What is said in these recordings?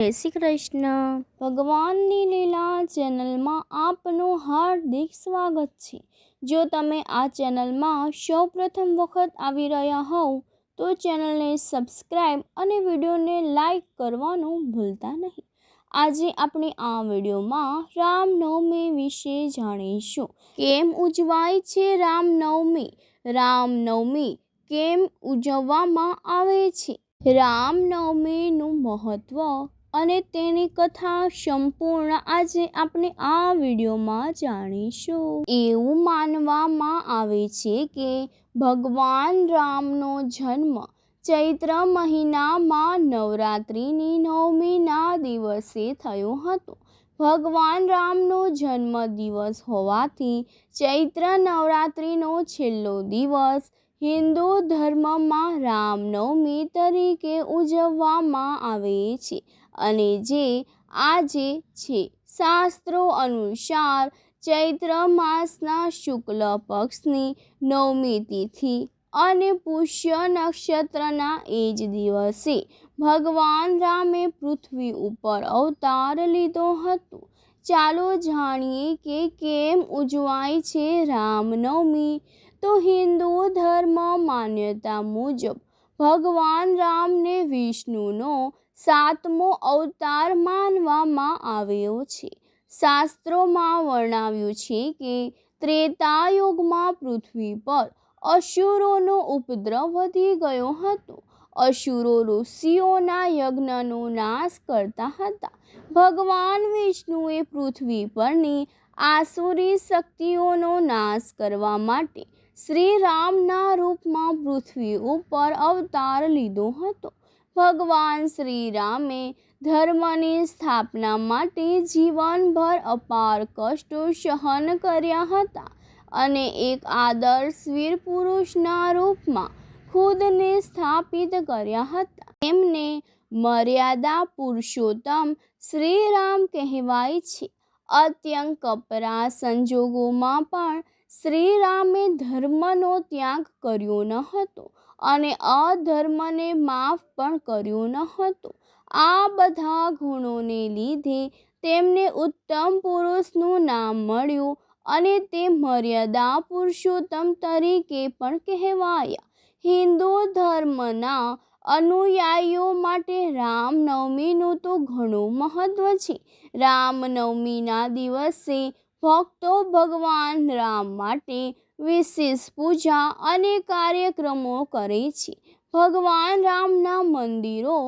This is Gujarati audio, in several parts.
જય શ્રી કૃષ્ણ ભગવાનની લીલા ચેનલમાં આપનું હાર્દિક સ્વાગત છે. જો તમે આ ચેનલમાં સૌ પ્રથમ વખત આવી રહ્યા હોવ, તો ચેનલને સબસ્ક્રાઈબ અને વિડીયોને લાઈક કરવાનું ભૂલતા નહીં. આજે આપણે આ વિડીયોમાં રામનવમી વિશે જાણીશું. કેમ ઉજવાય છે રામનવમી? રામનવમી કેમ ઉજવવામાં આવે છે? રામનવમીનું મહત્ત્વ અને તેની કથા સંપૂર્ણ આજે આપણે આ વિડીયોમાં જાણીશું. એવું માનવામાં આવે છે કે ભગવાન રામનો જન્મ ચૈત્ર મહિનામાં નવરાત્રિની નવમીના દિવસે થયો હતો. ભગવાન રામનો જન્મ દિવસ હોવાથી ચૈત્ર નવરાત્રિનો છેલ્લો દિવસ હિન્દુ ધર્મમાં રામનવમી તરીકે ઉજવવામાં આવે છે. અને જે આજે છે. શાસ્ત્રો અનુસાર ચૈત્ર માસના શુક્લ પક્ષની નવમી તિથિ અને પુષ્ય નક્ષત્રના એ જ દિવસે ભગવાન રામે પૃથ્વી ઉપર અવતાર લીધો હતો. ચાલો જાણીએ કે કેમ ઉજવાય છે રામનવમી તો હિન્દુ ધર્મ માન્યતા મુજબ ભગવાન રામને વિષ્ણુનો સાતમો અવતાર માનવામાં આવ્યો છે. શાસ્ત્રોમાં વર્ણવ્યું છે કે ત્રેતાયુગમાં પૃથ્વી પર અસુરોનો ઉપદ્રવ વધી ગયો હતો. અસુરો ઋષિઓના યજ્ઞનો નાશ કરતા હતા. ભગવાન વિષ્ણુએ પૃથ્વી પરની આસુરી શક્તિઓનો નાશ કરવા માટે શ્રી રામના રૂપમાં પૃથ્વી ઉપર અવતાર લીધો હતો. ભગવાન શ્રી રામે ધર્મની સ્થાપના માટે જીવનભર અપાર કષ્ટો સહન કર્યા હતા અને એક આદર્શ વીર પુરુષના રૂપમાં ખુદને સ્થાપિત કર્યા હતા. એમને મર્યાદા પુરુષોત્તમ શ્રીરામ કહેવાય છે. અત્યંત કપરા સંજોગોમાં પણ શ્રીરામે ધર્મનો ત્યાગ કર્યો ન હતો. અને અધર્મને માફ પણ કર્યો ન હતું આ બધા ગુણોને લીધે તેમને ઉત્તમ પુરુષનું નામ મળ્યું અને તે મર્યાદા પુરુષોત્તમ તરીકે પણ કહેવાયા. હિન્દુ ધર્મના અનુયાયીઓ માટે રામનવમીનું તો ઘણું મહત્ત્વ છે. રામનવમીના દિવસે ભક્તો ભગવાન રામ માટે વિશેષ પૂજા અને કાર્યક્રમો કરે છે. ભગવાન રામના મંદિરો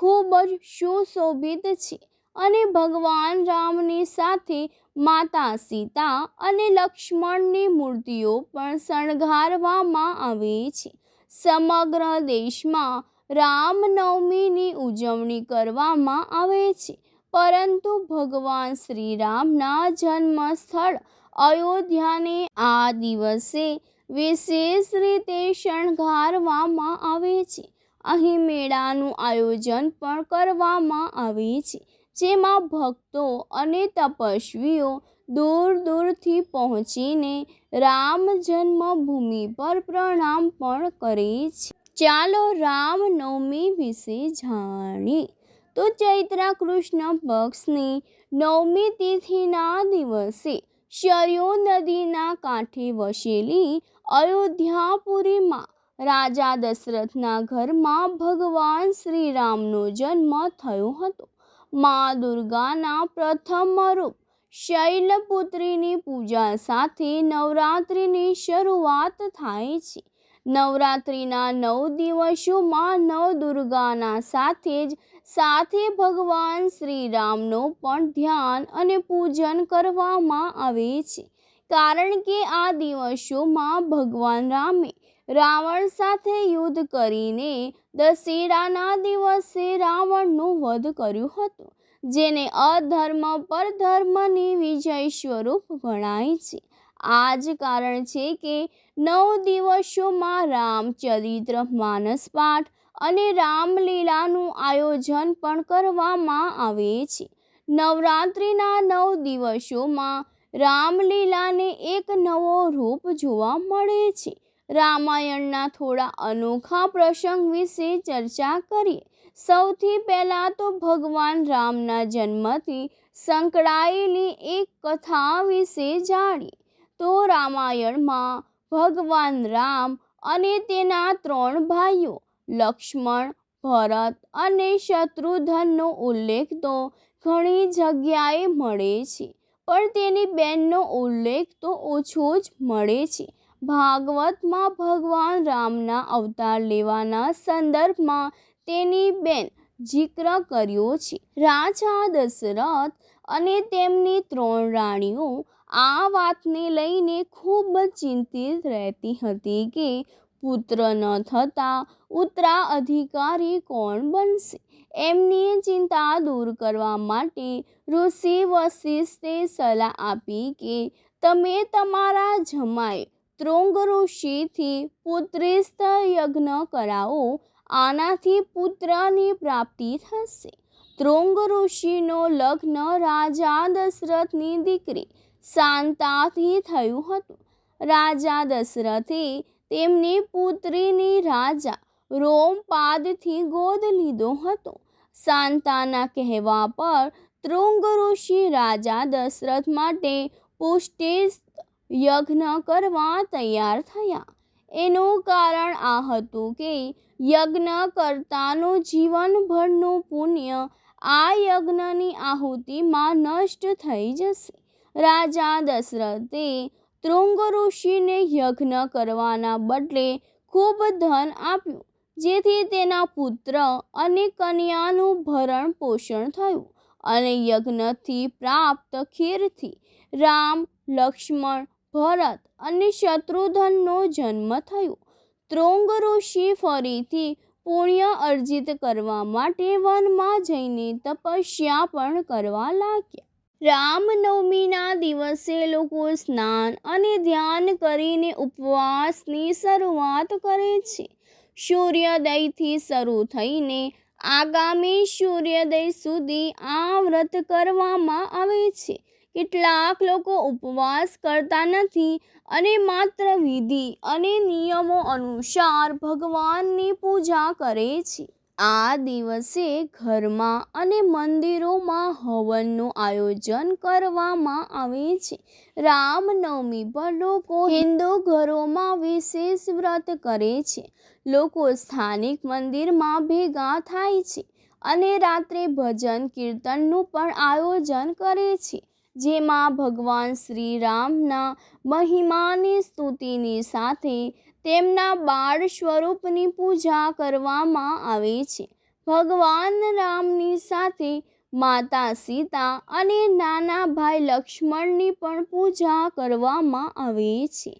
ખૂબ જ સુશોભિત છે અને ભગવાન રામની સાથે માતા સીતા અને લક્ષ્મણની મૂર્તિઓ પણ શણગારવામાં આવે છે. સમગ્ર દેશમાં રામનવમીની ઉજવણી કરવામાં આવે છે, પરંતુ ભગવાન શ્રી રામના જન્મ સ્થળ અયોધ્યાને આ દિવસે વિશેષ રીતે શણગારવામાં આવે છે. અહીં મેળાનું આયોજન પણ કરવામાં આવે છે, જેમાં ભક્તો અને તપસ્વીઓ દૂર દૂરથી પહોંચીને રામ જન્મભૂમિ પર પ્રણામ પણ કરે છે. ચાલો રામનવમી વિશે જાણીએ. તો ચૈત્ર કૃષ્ણ પક્ષની નવમી તિથિના દિવસે શરયુ નદીના કાંઠે વસેલી અયોધ્યાપુરીમાં રાજા દશરથના ઘરમાં ભગવાન શ્રી રામનો જન્મ થયો હતો. મા દુર્ગાના પ્રથમ રૂપ શૈલપુત્રીની પૂજા સાથે નવરાત્રિની શરૂઆત થાય છે. નવરાત્રિના નવ દિવસોમાં નવદુર્ગાના સાથે જ સાથે ભગવાન શ્રી રામનો પણ ધ્યાન અને પૂજન કરવામાં આવે છે. કારણ કે આ દિવસોમાં ભગવાન રામે રાવણ સાથે યુદ્ધ કરીને દશેરાના દિવસે રાવણનું વધ કર્યું હતું, જેને અધર્મ પર ધર્મની વિજય સ્વરૂપ ગણાય છે. આ જ કારણ છે કે નવ દિવસોમાં રામચરિત્ર, માનસ પાઠ અને રામલીલાનું આયોજન પણ કરવામાં આવે છે. નવરાત્રિના નવ દિવસોમાં રામલીલાને એક નવો રૂપ જોવા મળે છે. રામાયણના થોડા અનોખા પ્રસંગ વિશે ચર્ચા કરીએ. સૌથી પહેલાં તો ભગવાન રામના જન્મથી સંકળાયેલી એક કથા વિશે જાણીએ. તો રામાયણમાં ભગવાન રામ અને તેના ત્રણ ભાઈઓ, લક્ષ્મણ, ભરત અને શત્રુધનનો ઉલ્લેખ તો ઘણી જગ્યાએ મળે છે, પણ તેની બેનનો ઉલ્લેખ તો ઓછો જ મળે છે. ભાગવતમાં ભગવાન રામના અવતાર લેવાના સંદર્ભમાં તેની બેન જિક્ર કર્યો છે. રાજા દશરથ અને તેમની ત્રણ રાણીઓ આ વાતને લઈને ખૂબ જ ચિંતિત રહેતી હતી કે પુત્ર ન થતાં ઉત્તરાધિકારી કોણ બનશે? એમની ચિંતા દૂર કરવા માટે ઋષિ વશિષ્ઠે સલાહ આપી કે તમે તમારા જમાય ત્રોંગ ઋષિથી પુત્રિસ્થ યજ્ઞ કરાવો, આનાથી પુત્રની પ્રાપ્તિ થશે. ત્રોંગ ઋષિનો લગ્ન રાજા દશરથની દીકરી શાંતાથી થયું હતું. રાજા દશરથે તેમની પુત્રીની રાજા રોમપાદથી ગોદ લીધો હતો. શાંતાના કહેવા પર તૃંગ ઋષિ રાજા દશરથ માટે પુષ્ટિ યજ્ઞ કરવા તૈયાર થયા. એનું કારણ આ હતું કે યજ્ઞ કરતાનું જીવનભરનું પુણ્ય આ યજ્ઞની આહુતિમાં નષ્ટ થઈ જશે. રાજા દશરથે તૃંગ ઋષિને યજ્ઞ કરવાના બદલે ખૂબ ધન આપ્યું, જેથી તેના પુત્ર અને કન્યાનું ભરણ પોષણ થયું અને યજ્ઞથી પ્રાપ્ત ખીરથી રામ, લક્ષ્મણ, ભરત અને શત્રુધનનો જન્મ થયો. ત્રોંગ ઋષિ ફરીથી પુણ્ય અર્જિત કરવા માટે વનમાં જઈને તપસ્યા પણ કરવા લાગ્યા. રામનવમીના દિવસે લોકો સ્નાન અને ધ્યાન કરીને ઉપવાસની શરૂઆત કરે છે. સૂર્યોદયથી શરૂ થઈને આગામી સૂર્યોદય સુધી આ વ્રત કરવામાં આવે છે. કેટલાક લોકો ઉપવાસ કરતા નથી અને માત્ર વિધિ અને નિયમો અનુસાર ભગવાનની પૂજા કરે છે. આ દિવસે ઘરમાં અને મંદિરોમાં હવનનું આયોજન કરવામાં આવે છે. રામનવમી પર લોકો હિન્દુ ઘરોમાં વિશેષ વ્રત કરે છે. લોકો સ્થાનિક મંદિરમાં ભેગા થાય છે અને રાત્રે ભજન કીર્તનનું પણ આયોજન કરે છે. જેમાં ભગવાન શ્રી રામના મહિમાની સ્તુતિની સાથે તેમના બાળ સ્વરૂપની પૂજા કરવામાં આવે છે. ભગવાન રામની સાથે માતા સીતા અને નાના ભાઈ લક્ષ્મણની પણ પૂજા કરવામાં આવે છે.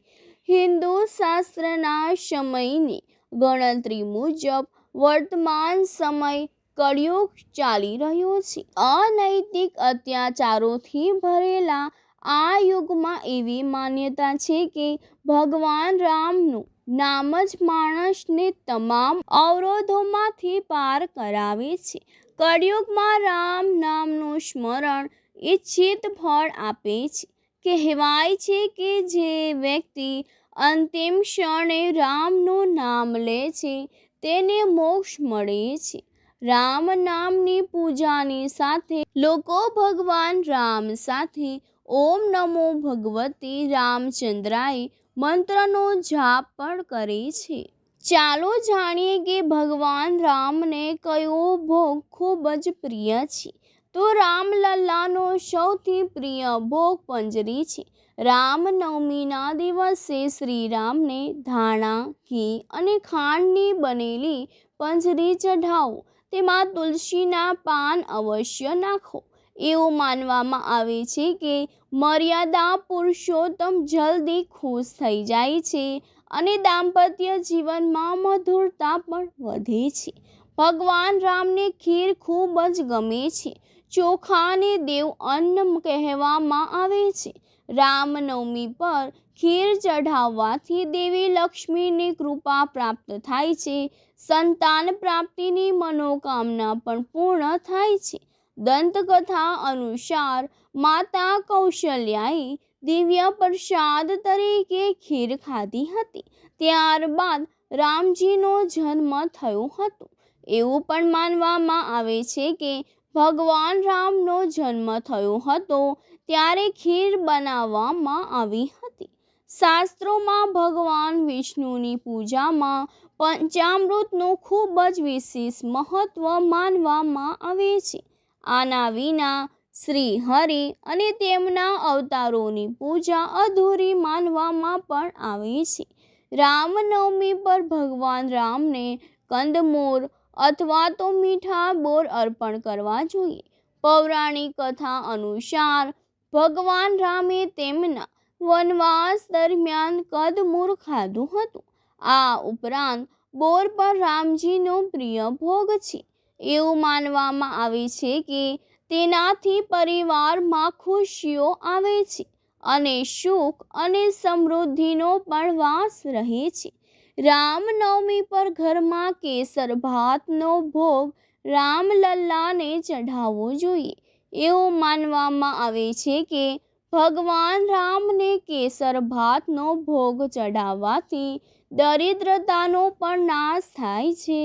હિન્દુ શાસ્ત્રના સમયની ગણતરી મુજબ વર્તમાન સમય કળિયુગ ચાલી રહ્યો છે. અનૈતિક અત્યાચારોથી ભરેલા આ યુગમાં એવી માન્યતા છે કે ભગવાન રામનું નામ જ માણસને તમામ અવરોધોમાંથી પાર કરાવે છે. કળિયુગમાં રામ નામનું સ્મરણ ઈચ્છિત ફળ આપે છે. કહેવાય છે કે જે વ્યક્તિ અંતિમ ક્ષણે રામનું નામ લે છે, તેને મોક્ષ મળે છે. રામ નામની પૂજાની સાથે લોકો ભગવાન રામ સાથે ઓમ નમો ભગવતી રામચંદ્રાય મંત્રનો જાપ પણ કરે છે. ચાલો જાણીએ કે ભગવાન રામને કયો ભોગ ખૂબ જ પ્રિય છે. તો રામલલ્લાનો સૌથી પ્રિય ભોગ પંજરી છે. રામનવમીના દિવસે શ્રીરામને ધાણા, ઘી અને ખાંડની બનેલી પંજરી ચઢાવો. તેમાં તુલસીના પાન અવશ્ય નાખો. એવું માનવામાં આવે છે કે મર્યાદા પુરુષોત્તમ જલ્દી ખુશ થઈ જાય છે અને દાંપત્ય જીવનમાં મધુરતા પણ વધે છે. ભગવાન રામને ખીર ખૂબ જ ગમે છે. ચોખાને દેવ અન્ન કહેવામાં આવે છે. રામનવમી પર ખીર ચઢાવવાથી દેવી લક્ષ્મીની કૃપા પ્રાપ્ત થાય છે. સંતાન પ્રાપ્તિની મનોકામના પણ પૂર્ણ થાય છે. દંતકથા અનુસાર માતા કૌશલ્યાએ દિવ્ય પ્રસાદ તરીકે ખીર ખાધી હતી. ત્યારબાદ રામજીનો જન્મ થયો હતો. એવું પણ માનવામાં આવે છે કે ભગવાન રામનો જન્મ થયો હતો ત્યારે ખીર બનાવવામાં આવી હતી. શાસ્ત્રોમાં ભગવાન વિષ્ણુની પૂજામાં પંચામૃતનું ખૂબ જ વિશેષ મહત્વ માનવામાં આવે છે. આના વિના શ્રી હરિ અને તેમના અવતારોની પૂજા અધૂરી માનવામાં પણ આવે છે. રામનવમી પર ભગવાન રામને કંદમોર અથવા તો મીઠા બોર અર્પણ કરવા જોઈએ. પૌરાણિક કથા અનુસાર ભગવાન રામે તેમના વનવાસ દરમિયાન કદમૂર ખાધું હતું. આ ઉપરાંત બોર પર રામજીનો પ્રિય ભોગ છે. એવું માનવામાં આવે છે કે તેનાથી પરિવારમાં ખુશીઓ આવે છે અને સુખ અને સમૃદ્ધિનો પણ વાસ રહે છે. રામનવમી પર ઘરમાં કેસર ભાતનો ભોગ રામલલ્લાને ચઢાવવો જોઈએ. એવું માનવામાં આવે છે કે ભગવાન રામને કેસર ભાતનો ભોગ ચઢાવવાથી દરિદ્રતાનો પણ નાશ થાય છે.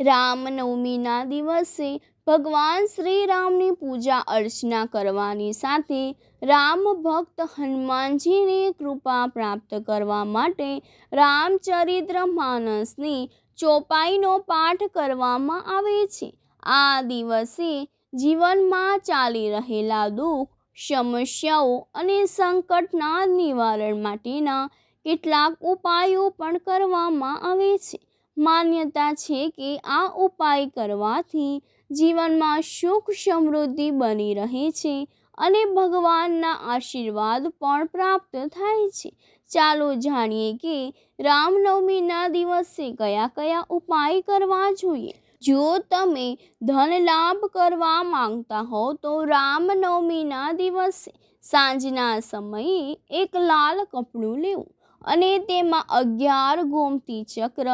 રામનવમીના દિવસે ભગવાન શ્રી રામની પૂજા અર્ચના કરવાની સાથે રામ ભક્ત હનુમાનજીની કૃપા પ્રાપ્ત કરવા માટે રામચરિત્ર માનસની ચોપાઈનો પાઠ કરવામાં આવે છે. આ દિવસે જીવનમાં ચાલી રહેલા દુઃખ, સમસ્યાઓ અને સંકટના નિવારણ માટેના કેટલાક ઉપાયો પણ કરવામાં આવે છે. માન્યતા છે કે આ ઉપાય કરવાથી જીવનમાં સુખ સમૃદ્ધિ બની રહે છે અને ભગવાનના આશીર્વાદ પણ પ્રાપ્ત થાય છે. ચાલો જાણીએ કે રામનવમીના દિવસે કયા કયા ઉપાય કરવા જોઈએ? જો તમે ધન લાભ કરવા માંગતા હો તો રામનવમીના દિવસે સાંજના સમયે એક લાલ કપડું લેવું અને તેમાં અગિયાર ગોમતી ચક્ર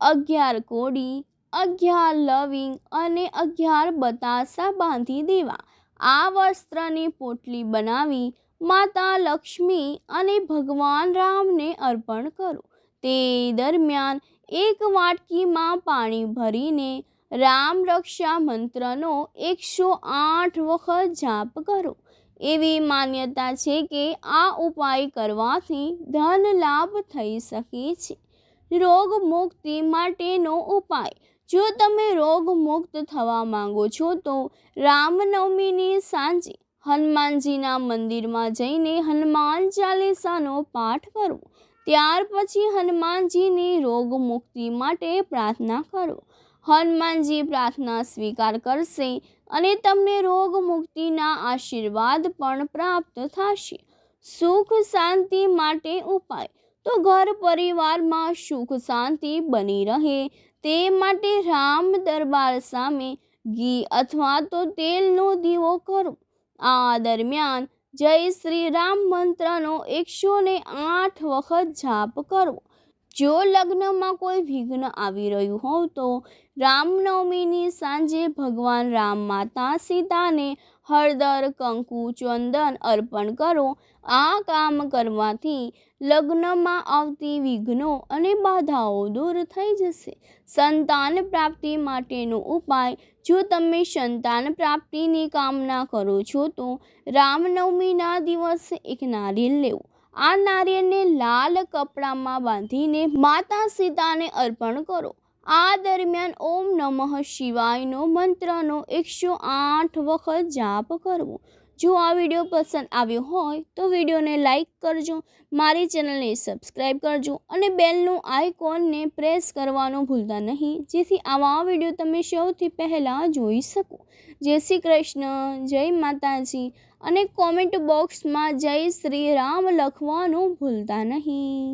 અગિયાર કોડી, અગિયાર લવિંગ અને અગિયાર બતાસા બાંધી દેવા. આ વસ્ત્રની પોટલી બનાવી માતા લક્ષ્મી અને ભગવાન રામને અર્પણ કરો. તે દરમિયાન એક વાટકીમાં પાણી ભરીને રામ રક્ષા મંત્રનો એકસો આઠ વખત જાપ કરો. એવી માન્યતા છે કે આ ઉપાય કરવાથી ધન લાભ થઈ શકે છે. રોગ મુક્તિ માટેનો ઉપાય. જો તમે રોગ મુક્ત થવા માંગો છો, તો રામનવમીની સાંજે હનુમાનજીના મંદિરમાં જઈને હનુમાન ચાલીસાનો પાઠ કરવો ત્યાર પછી હનુમાનજીની રોગ મુક્તિ માટે પ્રાર્થના કરો. હનુમાનજી પ્રાર્થના સ્વીકાર કરશે અને તમને રોગ મુક્તિના આશીર્વાદ પણ પ્રાપ્ત થશે. સુખ શાંતિ માટે ઉપાય. તો ઘર પરિવારમાં સુખ શાંતિ બની રહે. તે માટે રામ દરબાર સામે ઘી અથવા તો તેલનો દીવો કરો. આ દરમિયાન જય શ્રી રામ મંત્રનો એકસો ને આઠ વખત જાપ કરવો જો લગ્નમાં કોઈ વિઘ્ન આવી રહ્યું હોય તો રામનવમીની સાંજે ભગવાન રામ માતા સીતાને હળદર, કંકુ, ચંદન અર્પણ કરો. આ કામ કરવાથી લગ્નમાં આવતી વિઘ્નો અને બાધાઓ દૂર થઈ જશે. સંતાન પ્રાપ્તિ માટેનો ઉપાય, જો તમે સંતાન પ્રાપ્તિની કામના કરો છો, તો રામનવમીના દિવસે એક નારિયેળ લેવું. આ નારિયેળને લાલ કપડામાં બાંધીને માતા સીતાને અર્પણ કરો. આ દરમિયાન ઓમ નમઃ શિવાયનો મંત્રનો એકસો આઠ વખત જાપ કરવો. જો આ વીડિયો પસંદ આવ્યો હોય તો વિડીયોને લાઈક કરજો, મારી ચેનલને સબસ્ક્રાઈબ કરજો અને બેલનું આઇકોનને પ્રેસ કરવાનું ભૂલતા નહીં, જેથી આવા વીડિયો તમે સૌથી પહેલાં જોઈ શકો. જય શ્રી કૃષ્ણ, જય માતાજી અને કોમેન્ટ બોક્સમાં જય શ્રી રામ લખવાનું ભૂલતા નહીં.